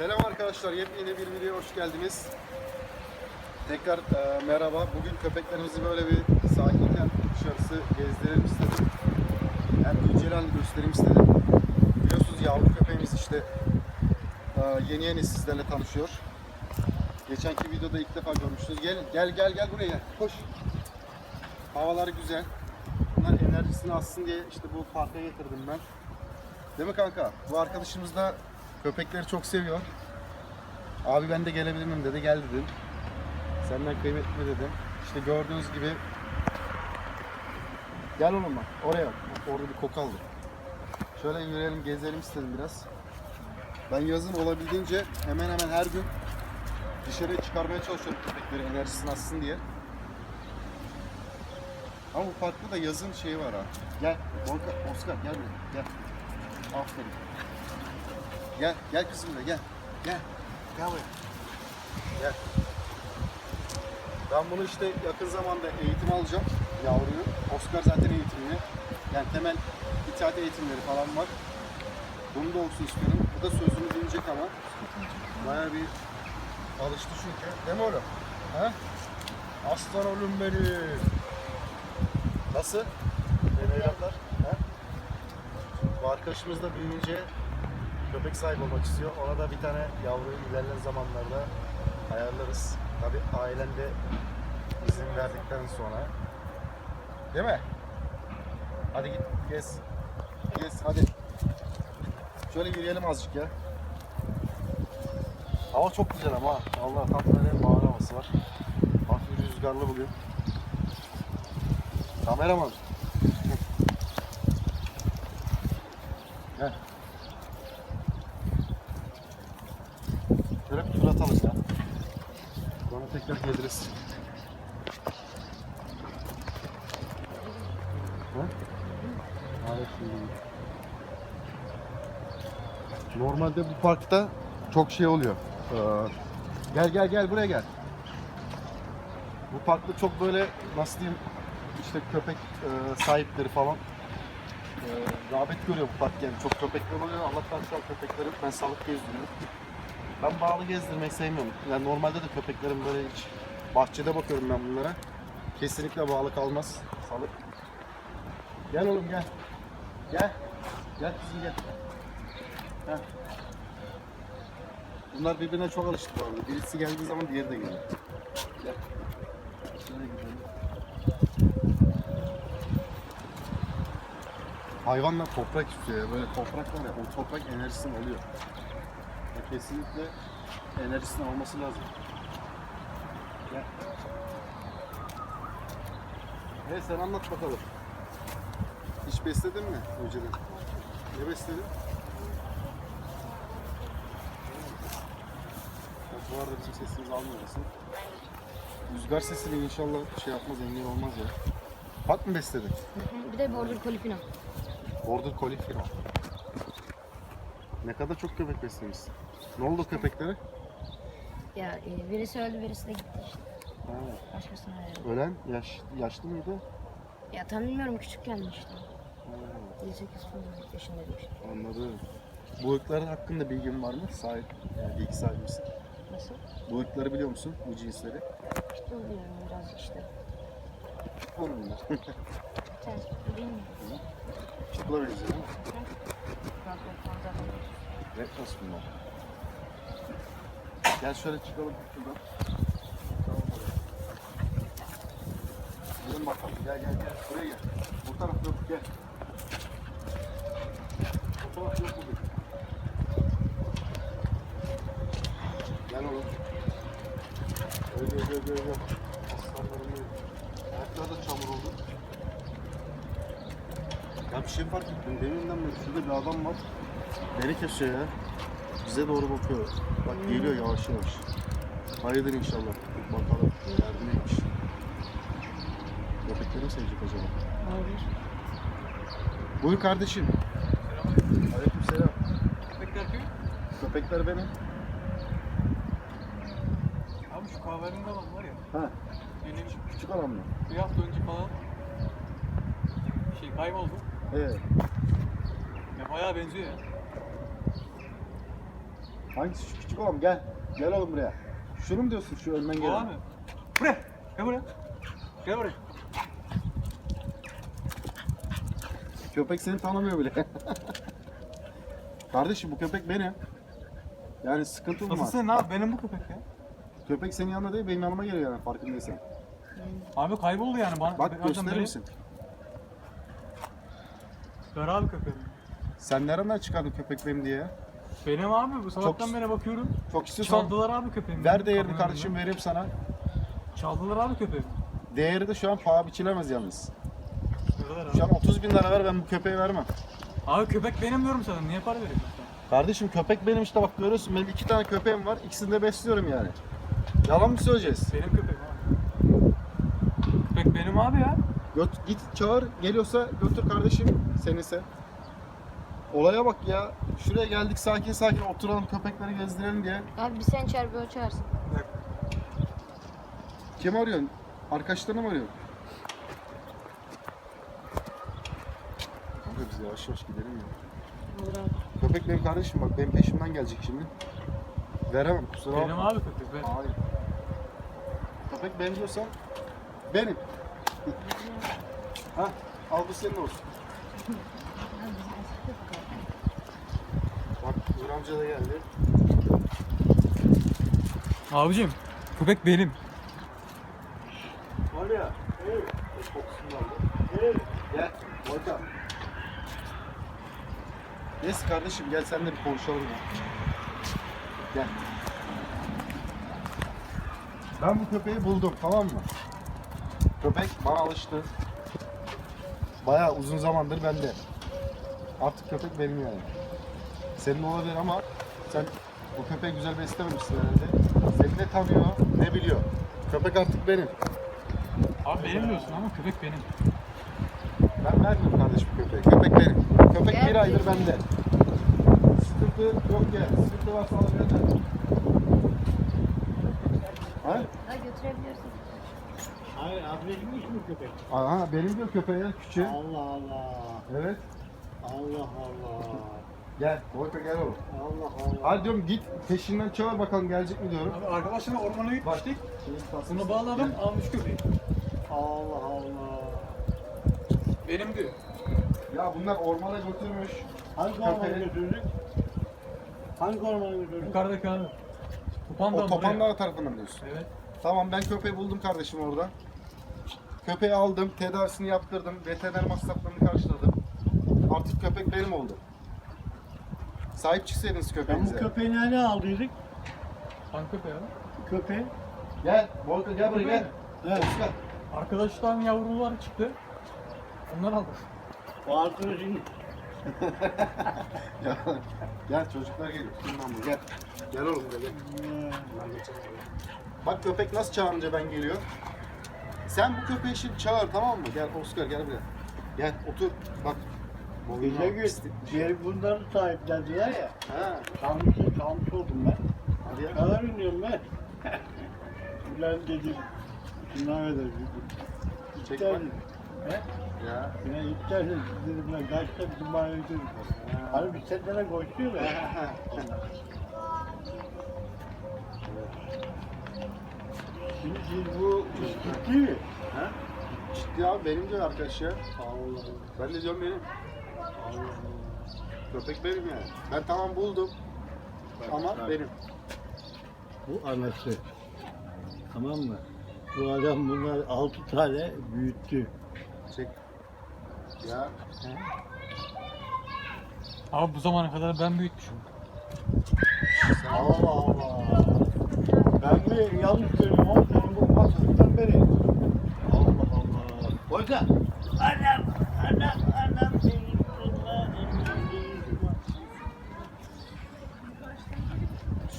Selam arkadaşlar, yepyeni bir videoya hoş geldiniz. Tekrar e, merhaba. Bugün köpeklerimizi böyle bir sakinken dışarısı gezdirelim istedim. Hem halini göstereyim istedim. Biliyorsunuz yavru köpeğimiz işte e, yeni yeni sizlerle tanışıyor. Geçenki videoda ilk defa görmüştünüz. Gelin, gel gel gel buraya gel. Koş. Havaları güzel. Bunlar enerjisini alsın diye işte bu parka getirdim ben. Değil mi kanka? Bu arkadaşımız da köpekleri çok seviyor. Abi ben de gelebilir miyim dedi. Gel dedim. Senden kıymetli dedim. İşte gördüğünüz gibi Gel oğlum bak oraya bak. Orada bir koku aldım. Şöyle yürüyelim gezelim istedim biraz. Ben yazın olabildiğince hemen hemen her gün dışarıya çıkarmaya çalışıyorum köpekleri enerjisini atsın diye. Ama bu parkta da yazın şeyi var ha. Gel Oscar gel buraya gel. Aferin. Gel, gel kızım da gel. Gel. Gel buraya. Gel. Ben bunu işte yakın zamanda eğitim alacağım yavruyu. Oscar zaten eğitimli. Yani temel itaat eğitimleri falan var. Bunu da olsun istiyorum. Bu da sözünü dinleyecek ama. Baya bir alıştı çünkü. Değil mi oğlum? Ha? Aslan oğlum benim. Nasıl? Ha? Bu arkadaşımız da büyüyünce köpek sahibi olmak istiyor. Ona da bir tane yavruyu ilerleyen zamanlarda ayarlarız. Tabi ailen de izin verdikten sonra. Değil mi? Hadi git gez. Gez hadi. Şöyle yürüyelim azıcık ya. Hava çok güzel ama. Allah tam böyle bahar havası var. Hafif rüzgarlı bugün. Kameraman. Gel. Şöyle bir tur atalım ya. Sonra tekrar geliriz. Normalde bu parkta çok şey oluyor. Ee, gel gel gel buraya gel. Bu parkta çok böyle nasıl diyeyim işte köpek e, sahipleri falan e, rağbet görüyor bu park yani çok köpekler oluyor. Allah'tan şu an köpeklerim ben salık gezdiriyorum. Ben bağlı gezdirmeyi sevmiyorum. Yani normalde de köpeklerim böyle hiç bahçede bakıyorum ben bunlara. Kesinlikle bağlı kalmaz salık. Gel oğlum gel. Gel. Gel kızım gel. Heh. Bunlar birbirine çok alıştı bu arada. Birisi geldiği zaman diğeri de geliyor. Gel. Şöyle gidelim. Hayvanlar toprak istiyor. Böyle toprak var ya, o toprak enerjisini alıyor. Kesinlikle enerjisini alması lazım. Gel. Hey sen anlat bakalım. Hiç besledin mi önceden? Ne besledin? Bak bu arada bizim sesimizi almıyorsun. Rüzgar sesini inşallah şey yapmaz, engel olmaz ya. Bak mı besledin? Bir de border collie falan. Border Collie firma. Ne kadar çok köpek beslemişsin. Ne oldu köpeklere? Ya e, birisi öldü birisi de gitti işte. Ha, Başkasına verdi. ölen yaş, yaşlı mıydı? Ya tam bilmiyorum küçükken işte. Ha, 7-8 falan yaşındaydım işte. anladım. Bu ırkların hakkında bilgin var mı? Sahip, yani bilgi sahibi misin? Nasıl? Bu ırkları biliyor musun? Bu cinsleri? İşte biliyorum biraz işte. Olur bunlar. Sen? Çıkılabilir değil mi? Reklas bunlar. Gel şöyle çıkalım şuradan. Gelin bakalım. Gel gel gel. Buraya gel. Bu taraf yok. Gel. Bu taraf yok bugün. Gel oğlum. Öyle öyle öyle öyle. Aslanlarım benim. Ayaklar da çamur oldu. Ya bir şey fark ettim. Deminden beri şurada bir adam var. Beni kesiyor ya. Bize doğru bakıyor. Bak geliyor yavaş yavaş. Hayırdır inşallah. Bakalım. Derdi neymiş. Köpekleri mi sevecek acaba? Olabilir. Buyur kardeşim. Aleyküm selam. Köpekler kim? Köpekler benim. Abi şu kahverengi olan var ya. Ha, Benim küçük olan mı? bir hafta önce falan şey kayboldu. Evet. Ya bayağı benziyor ya. Hangisi şu küçük oğlum gel. Gel oğlum buraya. Şunu mu diyorsun şu önden gelen? abi. Buraya. Gel buraya. Gel buraya. Köpek seni tanımıyor bile. Kardeşim bu köpek benim. Yani sıkıntı mı var? Nasılsın abi? Benim bu köpek ya. Köpek senin yanında değil benim yanıma geliyor yani farkındaysan. Abi kayboldu yani bana. Bak Birazdan gösterir misin? Ver abi köpeği. Sen nereden çıkardın köpek benim diye ya? Benim abi bu sabahtan Çok- beri bakıyorum. Çok istiyorsan Çaldılar abi köpeğimi. ver değerini kardeşim vereyim sana. Çaldılar abi köpeğimi. Değeri de şu an paha biçilemez yalnız. Abi. Şu an 30 bin lira ver ben bu köpeği vermem. Abi köpek benim diyorum sana. Niye para veriyorsun sen? Kardeşim köpek benim işte bak görüyorsun benim iki tane köpeğim var ikisini de besliyorum yani. Yalan mı söyleyeceğiz? Benim köpeğim abi. Köpek benim abi ya. Göt, git çağır geliyorsa götür kardeşim senise. Olaya bak ya. Şuraya geldik sakin sakin oturalım köpekleri gezdirelim diye. Abi bir sen çağır bir o çağırsın. Kim arıyorsun? Arkadaşlarını mı arıyorsun? Kanka biz yavaş yavaş gidelim ya. Olur abi. Köpek benim kardeşim bak benim peşimden gelecek şimdi. Veremem kusura Benim bakma. abi köpek. Ben. Hayır. Köpek benim diyorsan benim. Ha, al bu senin olsun. Bak Uğur amca da geldi. Abicim köpek benim. Var ya. Evet. Kokusunu aldı. Evet. Gel. Volkan. Neyse kardeşim gel seninle bir konuşalım ya. Gel. Ben bu köpeği buldum tamam mı? Köpek bana alıştı. Bayağı uzun zamandır bende. Artık köpek benim yani. Senin olabilir ama sen bu köpeği güzel beslememişsin herhalde. Seni ne tanıyor ne biliyor. Köpek artık benim. Abi benim diyorsun ama köpek benim. Ben vermiyorum kardeşim köpeği. Köpek benim. Köpek Gel bir aydır bende. Sıkıntı yok ya. Sıkıntı varsa alabilirler. Ha? Ha götürebilirsin. Hayır abla gitmiş mi köpek? Aha benim diyor köpeğe küçüğü. Allah Allah. Evet. Allah Allah. Gel. Boyka gel oğlum. Allah Allah. Hadi diyorum git peşinden çağır bakalım gelecek mi diyorum. Abi arkadaşımla ormana gitmiştik. Bunu bağladım almış köpeği. Allah Allah. Benim diyor. Ya bunlar ormana götürmüş. Hangi ormana Köpeği. götürdük? Hangi ormana götürdük? Yukarıdaki abi. Topan O Topan Dağı tarafından diyorsun. Evet. Tamam ben köpeği buldum kardeşim orada. Köpeği aldım, tedavisini yaptırdım, veteriner masraflarını karşıladım. Artık köpek benim oldu. Sahip çıksaydınız Ben bu köpeğinize. köpeği nerede aldıydık? Hangi köpeği abi? Köpeği. Gel, Volkan gel buraya gel. Evet. Oscar. Arkadaştan yavrular çıktı. Onlar aldı. O arkadaşın Ya, gel çocuklar geliyor. Şundan bu gel. Gel oğlum buraya gel. Bak köpek nasıl çağırınca ben geliyor. Sen bu köpeği şimdi çağır tamam mı? Gel Oscar gel buraya. Gel otur. Bak. Gece gün diğer bunları sahiplendiler ya. Ha, Kalmış, kalmış oldum ben. hadi ya. Kadar iniyorum ben. Ulan dedim. Şundan ederim. Çek İptal bak. dedim. He? Ya. Ya iptal dedim. Dedim ben kaçta bizim bana ödedim. Hani bir setlere koşuyor ya. Şimdi bu iş ciddi mi? Ha? Ciddi abi benim diyor arkadaş ya. Allah Ben de diyorum benim. Allah. Köpek benim yani. Ben tamam buldum. Ama bak. benim. Bu anası. Tamam mı? Bu adam bunlar altı tane büyüttü. Çek. Ya. Abi bu zamana kadar ben büyütmüşüm. Allah Allah. Ben mi yanlış söylüyorum oğlum senin bu pasaktan beri. Allah Allah. Hoca. Anam, anam, anam benim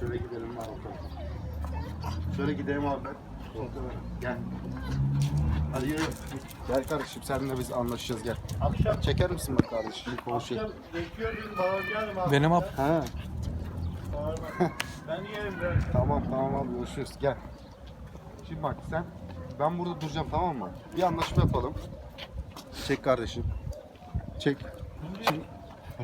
Şöyle gidelim tarafa. Şöyle gidelim abi. Gel. Hadi yürü. Gel kardeşim seninle biz anlaşacağız gel. Akşam, Çeker misin bak kardeşim? Bir konuşalım. akşam bekliyordum bağıracağım abi. Benim abi. Ha. Ben yerim ben. Tamam tamam abi görüşürüz gel. Şimdi bak sen ben burada duracağım tamam mı? Bir anlaşma yapalım. Çek kardeşim. Çek. Şimdi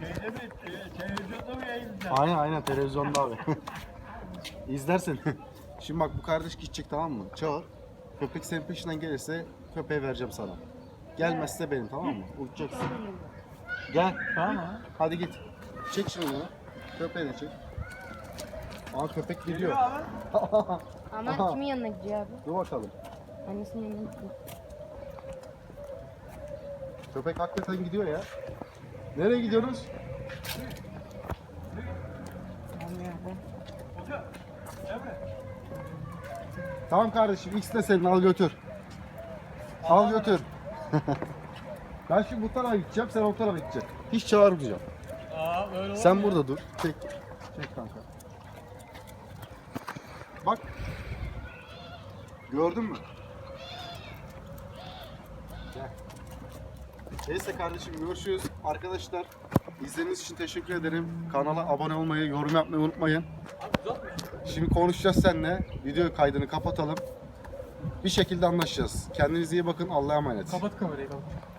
Şeyde mi? e, Televizyonda mı yayınlayacak? Aynen aynen televizyonda abi. İzlersin. Şimdi bak bu kardeş gidecek tamam mı? Çağır. Köpek senin peşinden gelirse köpeği vereceğim sana. Gelmezse benim tamam mı? Uçacaksın. Gel. Tamam? Hadi git. Çek şimdi bunu. Köpeği de çek. Aa köpek gidiyor. Ama Aha. kimin yanına gidiyor abi? Dur bakalım. Annesinin yanına gidiyor. Köpek hakikaten gidiyor ya. Nereye gidiyoruz? Tamam kardeşim X de senin al götür. Al götür. ben şimdi bu tarafa gideceğim sen o tarafa gideceksin. Hiç çağırmayacağım. Aa böyle Sen burada dur. Çek. Çek kanka. Bak. Gördün mü? Neyse kardeşim görüşürüz. Arkadaşlar izlediğiniz için teşekkür ederim. Kanala abone olmayı, yorum yapmayı unutmayın. Şimdi konuşacağız seninle. Video kaydını kapatalım. Bir şekilde anlaşacağız. Kendinize iyi bakın. Allah'a emanet. Kapat kamerayı kapat.